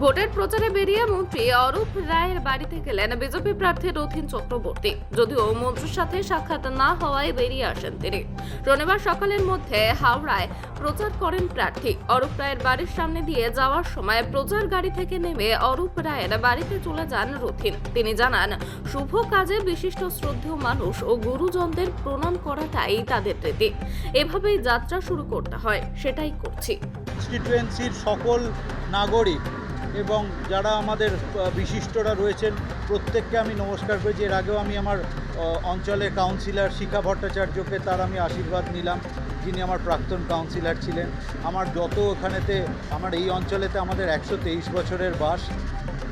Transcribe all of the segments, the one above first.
ভোটের প্রচারে বেরিয়ে মন্ত্রী অরূপ রায়ের বাড়িতে গেলেন বিজেপি প্রার্থী রথিন চক্রবর্তী। যদিও মন্ত্রীর সাথে সাক্ষাৎ না হওয়ায় বেরিয়ে আসেন তিনি। শনিবার সকালের মধ্যে হাওড়ায় প্রচার করেন প্রার্থী। অরূপ রায়ের বাড়ির সামনে দিয়ে যাওয়ার সময় প্রচার গাড়ি থেকে নেমে অরূপ রায়ের বাড়িতে চলে যান রথিন। তিনি জানান, শুভ কাজে বিশিষ্ট শ্রদ্ধেয় মানুষ ও গুরুজনদের প্রণাম করাটাই তাদের রীতি। এভাবেই যাত্রা শুরু করতে হয়, সেটাই করছি। সকল নাগরিক এবং যারা আমাদের বিশিষ্টরা রয়েছেন, প্রত্যেককে আমি নমস্কার করেছি। এর আগেও আমি আমার অঞ্চলের কাউন্সিলর শিখা ভট্টাচার্যকে, তার আমি আশীর্বাদ নিলাম। যিনি আমার প্রাক্তন কাউন্সিলর ছিলেন। আমার যত ওখানেতে, আমার এই অঞ্চলেতে আমাদের একশো তেইশ বছরের বাস।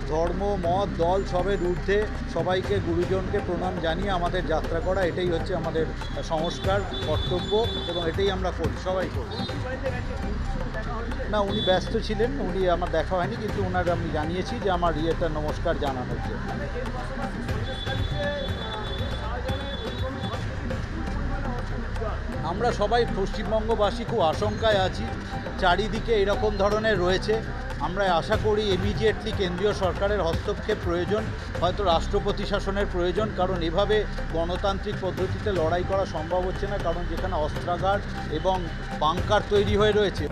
ধর্ম, মত, দল সবের ঊর্ধ্বে। সবাইকে, গুরুজনকে প্রণাম জানিয়ে আমাদের যাত্রা করা, এটাই হচ্ছে আমাদের সংস্কার, কর্তব্য, এবং এটাই আমরা করি, সবাই করি। না, উনি ব্যস্ত ছিলেন, উনি আমার দেখা হয়নি, কিন্তু ওনার আমি জানিয়েছি যে আমার ইয়েটা নমস্কার জানানোর জন্য আমরা সবাই পশ্চিমবঙ্গবাসী খুব আশঙ্কায় আছি, চারিদিকে এরকম ধরনের রয়েছে। আমরা আশা করি ইমিডিয়েটলি কেন্দ্রীয় সরকারের হস্তক্ষেপ প্রয়োজন, হয়তো রাষ্ট্রপতি শাসনের প্রয়োজন, কারণ এভাবে গণতান্ত্রিক পদ্ধতিতে লড়াই করা সম্ভব হচ্ছে না, কারণ যেখানে অস্ত্রাগার এবং বাংকার তৈরি হয়ে রয়েছে।